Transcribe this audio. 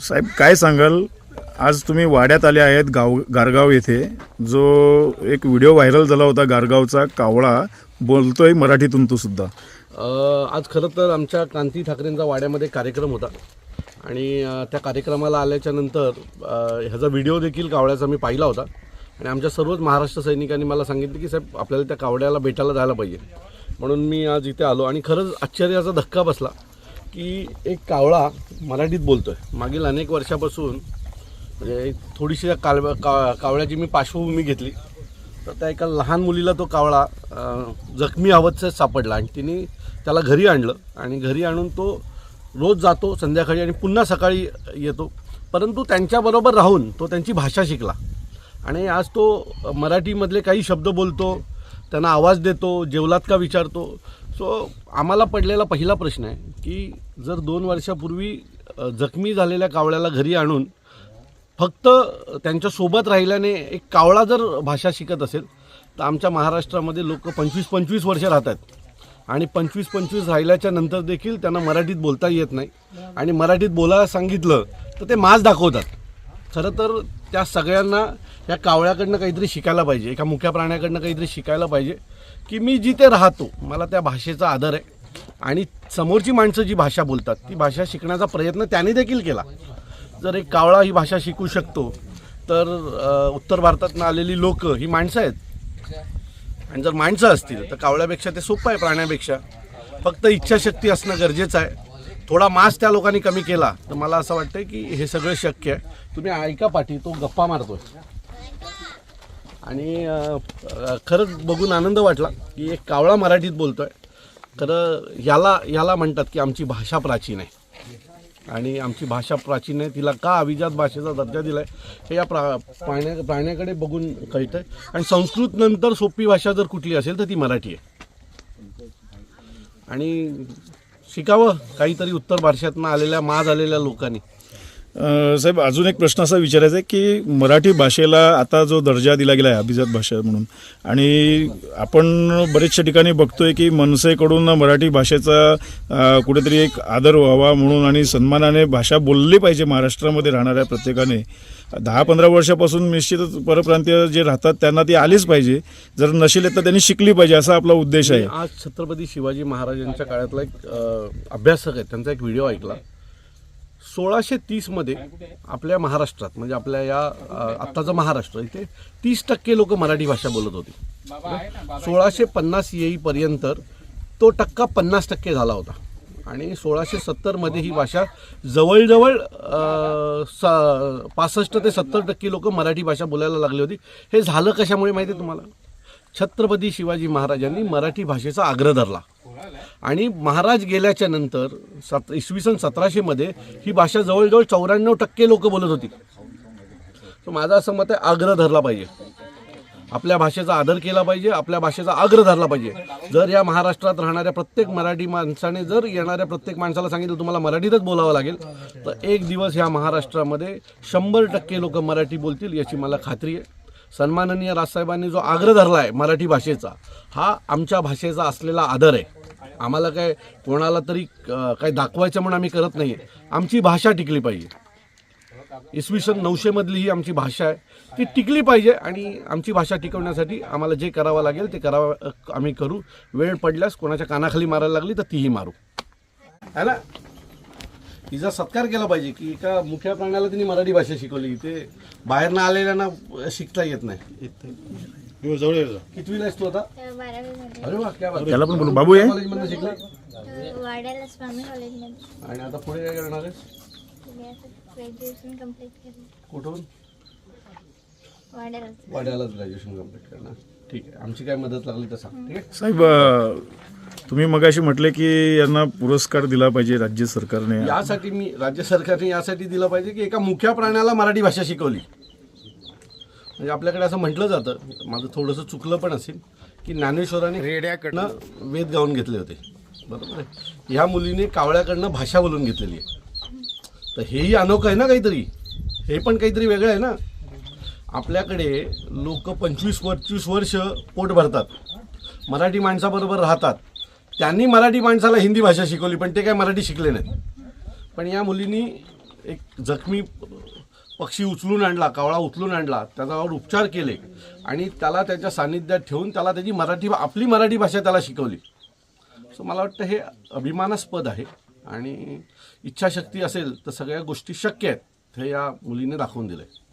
साहेब काय सांगाल? आज तुम्ही वाड्यात आले आहेत गाव गारगाव येथे. जो एक व्हिडिओ व्हायरल झाला होता गारगावचा कावळा बोलतोय मराठीतून तो सुद्धा. अ, आज खरं तर आमच्या क्रांती ठाकरेंचा वाड्यामध्ये कार्यक्रम होता. आणि अ, त्या कार्यक्रमाला आल्याच्यानंतर अ, ह्याचा व्हिडिओ देखील कावळ्याचा मी पाहिला होता. आणि आमच्या सर्वच महाराष्ट्र सैनिकांनी मला सांगितलं की साहेब आपल्याला त्या कावड्याला भेटायला जायला पाहिजे. म्हणून मी आज इथे आलो आणि खरंच आश्चर्याचा धक्का बसला. की एक कावळा मराठीत बोलतो आहे मागील अनेक वर्षापासून म्हणजे थोडीशी काल का कावळ्याची मी पार्श्वभूमी घेतली. तर त्या एका लहान मुलीला तो कावळा जखमी अवस्थेत सापडला आणि तिने त्याला घरी आणलं आणि घरी आणून तो रोज जातो संध्याकाळी आणि पुन्हा सकाळी येतो. परंतु त्यांच्याबरोबर राहून तो त्यांची भाषा शिकला. आणि आज तो मराठीमधले काही शब्द बोलतो त्यांना आवाज देतो जेवलात का विचारतो. सो आम्हाला पडलेला पहिला प्रश्न आहे की जर दोन वर्षापूर्वी जखमी झालेल्या कावळ्याला घरी आणून फक्त त्यांच्यासोबत राहिल्याने एक कावळा जर भाषा शिकत असेल तर आमच्या महाराष्ट्रामध्ये लोक पंचवीस पंचवीस वर्ष राहतात. आणि पंचवीस पंचवीस राहिल्याच्या नंतर देखील त्यांना मराठीत बोलता येत नाही. आणि मराठीत बोलायला सांगितलं तर ते मास दाखवतात. खरं तर त्या सगळ्यांना या कावळ्याकडनं काहीतरी शिकायला पाहिजे एका मुख्या प्राण्याकडनं काहीतरी शिकायला पाहिजे की मी जिथे राहतो मला त्या भाषेचा आदर आहे. आणि समोरची माणसं जी भाषा बोलतात ती भाषा शिकण्याचा प्रयत्न त्याने देखील केला. जर एक कावळा ही भाषा शिकू शकतो तर उत्तर भारतातनं आलेली लोक ही माणसं आहेत. आणि जर माणसं असतील तर कावळ्यापेक्षा ते सोपं आहे प्राण्यापेक्षा. फक्त इच्छाशक्ती असणं गरजेचं आहे. थोडा मास त्या लोकांनी कमी केला तर मला असं वाटतं की हे सगळं शक्य आहे. तुम्ही ऐका पाठी तो गप्पा मारतोय. आणि खरंच बघून आनंद वाटला की एक कावळा मराठीत बोलतो आहे खरं याला याला म्हणतात की आमची भाषा प्राचीन आहे. आणि आमची भाषा प्राचीन आहे. तिला का अभिजात भाषेचा दर्जा दिला आहे हे या प्रा प्राण्या प्राण्याकडे बघून कळतं आहे आणि संस्कृतनंतर सोपी भाषा जर कुठली असेल तर ती मराठी आहे. आणि शिकावं काहीतरी उत्तर भारतातनं आलेल्या माज आलेल्या लोकांनी. साहेब अजून एक प्रश्न असा विचारायचा आहे की मराठी भाषेला आता जो दर्जा दिला गेला आहे अभिजात भाषा म्हणून आणि आपण बरेचशा ठिकाणी बघतोय की मनसेकडून मराठी भाषेचा कुठेतरी एक आदर व्हावा म्हणून आणि सन्मानाने भाषा बोलली पाहिजे महाराष्ट्रामध्ये राहणाऱ्या प्रत्येकाने. दहा पंधरा वर्षापासून निश्चितच परप्रांतीय जे राहतात त्यांना ती आलीच पाहिजे. जर नशील तर त्यांनी शिकली पाहिजे असा आपला उद्देश आहे. आज छत्रपती शिवाजी महाराजांच्या काळातला एक अभ्यासक आहे. त्यांचा एक व्हिडिओ ऐकला. सोळाशे तीसमध्ये आपल्या महाराष्ट्रात म्हणजे आपल्या या आत्ताचा महाराष्ट्र इथे तीस टक्के लोक मराठी भाषा बोलत होती. सोळाशे पन्नास येईपर्यंत तो टक्का पन्नास टक्के झाला होता. आणि सोळाशे सत्तरमध्ये ही भाषा जवळजवळ स पासष्ट ते सत्तर टक्के लोक मराठी भाषा बोलायला लागली होती. हे झालं कशामुळे माहिती आहे तुम्हाला? छत्रपती शिवाजी महाराजांनी मराठी भाषेचा आग्रह धरला. आणि महाराज गेल्याच्यानंतर सत इसवी सन सतराशेमध्ये ही भाषा जवळजवळ चौऱ्याण्णव टक्के लोक बोलत होती. तर माझं असं मत आहे आग्रह धरला पाहिजे. आपल्या भाषेचा आदर केला पाहिजे आपल्या भाषेचा आग्रह धरला पाहिजे. जर या महाराष्ट्रात राहणाऱ्या प्रत्येक मराठी माणसाने जर येणाऱ्या प्रत्येक माणसाला सांगितलं तुम्हाला मराठीतच बोलावं लागेल तर एक दिवस ह्या महाराष्ट्रामध्ये शंभर टक्के लोक मराठी बोलतील याची मला खात्री आहे. सन्माननीय राजसाहेबांनी जो आग्रह धरला आहे मराठी भाषेचा हा आमच्या भाषेचा असलेला आदर आहे. आम्हाला काय कोणाला तरी काही काय दाखवायचं म्हणून आम्ही करत नाही आमची भाषा टिकली पाहिजे. इसवी सन नऊशेमधली ही आमची भाषा आहे. ती टिकली पाहिजे आणि आमची भाषा टिकवण्यासाठी आम्हाला जे करावं लागेल ते करावं आम्ही करू. वेळ पडल्यास कोणाच्या कानाखाली मारायला लागली तर तीही मारू. है ना? तिचा सत्कार केला पाहिजे की एका मुख्या प्राण्याला तिने मराठी भाषा शिकवली. ते बाहेरनं आलेल्यांना शिकता येत नाही. कितवीला आहेस तू आता? अरे वा क्या बात. त्याला पण बोलू. बाबू आहे कॉलेजमधनं शिकले? वाड्याला स्वामी कॉलेजमध्ये. आणि आता पुढे काय करणार आहेस? मी असं ग्रॅज्युएशन कंप्लीट केलं कुठून? वाड्यालाच. वाड्यालाच ग्रॅज्युएशन कंप्लीट करणार. ठीक आहे. आमची काय मदत लागली तर सांग. ठीक आहे? साहेब अं, तुम्ही मगाशी म्हटले की यांना पुरस्कार दिला पाहिजे राज्य सरकारने. यासाठी मी राज्य सरकारने यासाठी दिलं पाहिजे की एका मुख्या प्राण्याला मराठी भाषा शिकवली. म्हणजे आपल्याकडे असं म्हटलं जातं माझं थोडंसं चुकलं पण असेल की ज्ञानेश्वराने रेड्याकडनं वेद गाऊन घेतले होते. बरोबर आहे? ह्या मुलीने कावळ्याकडनं भाषा बोलून घेतलेली आहे. तर हेही अनोखं आहे ना काहीतरी? हे पण काहीतरी वेगळं आहे ना? आपल्याकडे लोक पंचवीस पंचवीस वर्ष पोट भरतात. मराठी माणसाबरोबर राहतात. त्यांनी मराठी माणसाला हिंदी भाषा शिकवली पण ते काय मराठी शिकले नाहीत. पण या मुलींनी एक जखमी पक्षी उचलून आणला कावळा उचलून आणला त्याच्यावर उपचार केले आणि त्याला त्याच्या सान्निध्यात ठेवून त्याला त्याची मराठी आपली मराठी भाषा त्याला शिकवली. सो मला वाटतं हे अभिमानास्पद आहे आणि इच्छाशक्ती असेल तर सगळ्या गोष्टी शक्य आहेत हे या मुलीने दाखवून दिलं आहे